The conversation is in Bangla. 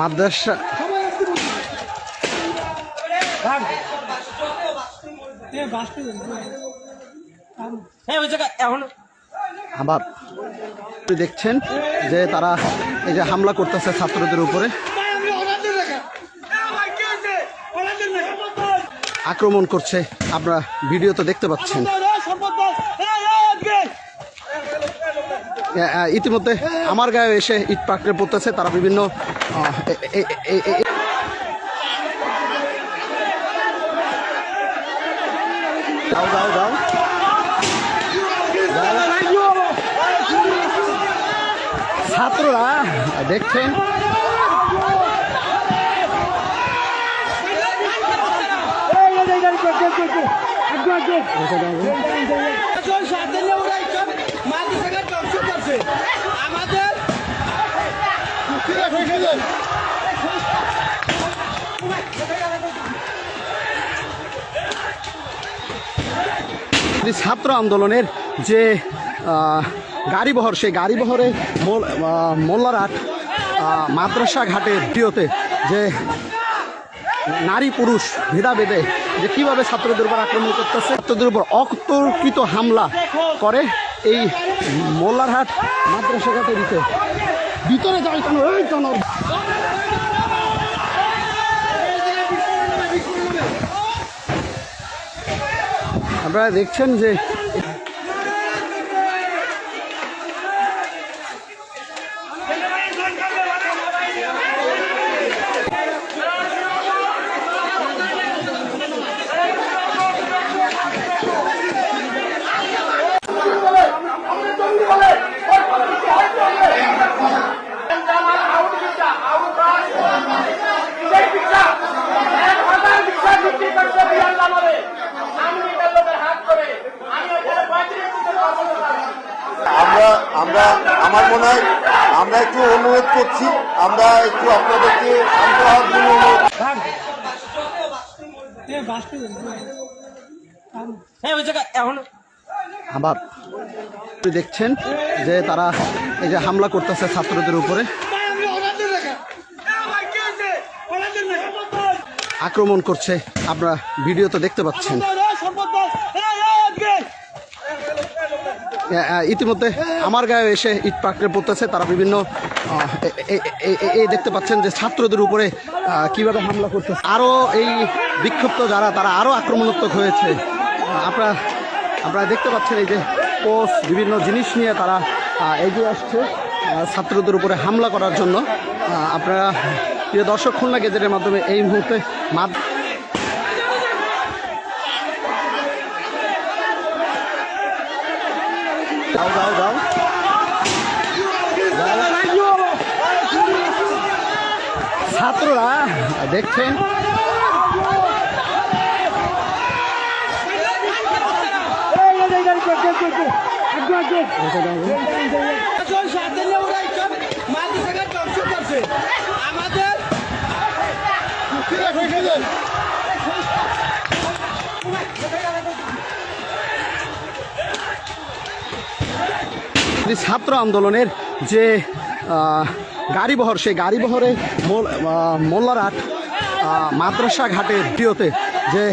মাদ্রাসা। হ্যাঁ আবার দেখছেন যে তারা এই যে হামলা করতেছে ছাত্রদের উপরে। আক্রমণ করছে। আপনারা ভিডিও তো দেখতে পাচ্ছেন। ইতিমধ্যে আমার গায়ে এসে ইট পাকড়ে পড়তেছে তারা বিভিন্ন এ- যাও যাও যাও ছাত্ররা দেখছেন ছাত্র আন্দোলনের যে গাড়িবহর সেই গাড়িবহরে মোল- আহ, মোল্লারহাট আহ, মাদ্রাসা ঘাটের ভিডিওতে যে নারী পুরুষ ভেদাভেদে যে কীভাবে ছাত্রদের উপর আক্রমণ করতেছে ছাত্রদের উপর অতর্কিত হামলা করে এই মোল্লারহাট মাদ্রাসা ঘাটের ভিতরে। ভিতরে যাই কেন এই কেন আপনারা দেখছেন যে আমরা আমরা আমার আমরা একটু অনুরোধ করছি আমরা একটু আপনাদেরকে শান্ত হওয়ার জন্য আবার দেখছেন যে তারা এই যে হামলা করতেছে ছাত্রদের উপরে। আক্রমণ করছে আপনারা ভিডিও তো দেখতে পাচ্ছেন। ইতিমধ্যে আমার গায়ে এসে ইট পাকড়ে পড়তেছে। তারা বিভিন্ন এই দেখতে পাচ্ছেন যে ছাত্রদের উপরে কীভাবে হামলা করতেছে। আরও এই বিক্ষুব্ধ যারা, তারা আরও আক্রমণাত্মক হয়েছে। আপনারা আপনারা দেখতে পাচ্ছেন এই যে পোস্ট, বিভিন্ন জিনিস নিয়ে তারা এগিয়ে আসছে ছাত্রদের উপরে হামলা করার জন্য। আপনারা, প্রিয় দর্শক, খুলনা গেজেটের মাধ্যমে এই মুহূর্তে মাদ ছাত্ররা দেখছেন? আমাদের ছাত্র আন্দোলনের যে গাড়িবহর সেই গাড়িবহরে মোল- মোল্লারাট মাদ্রাসা ঘাটের ভিডিওতে যে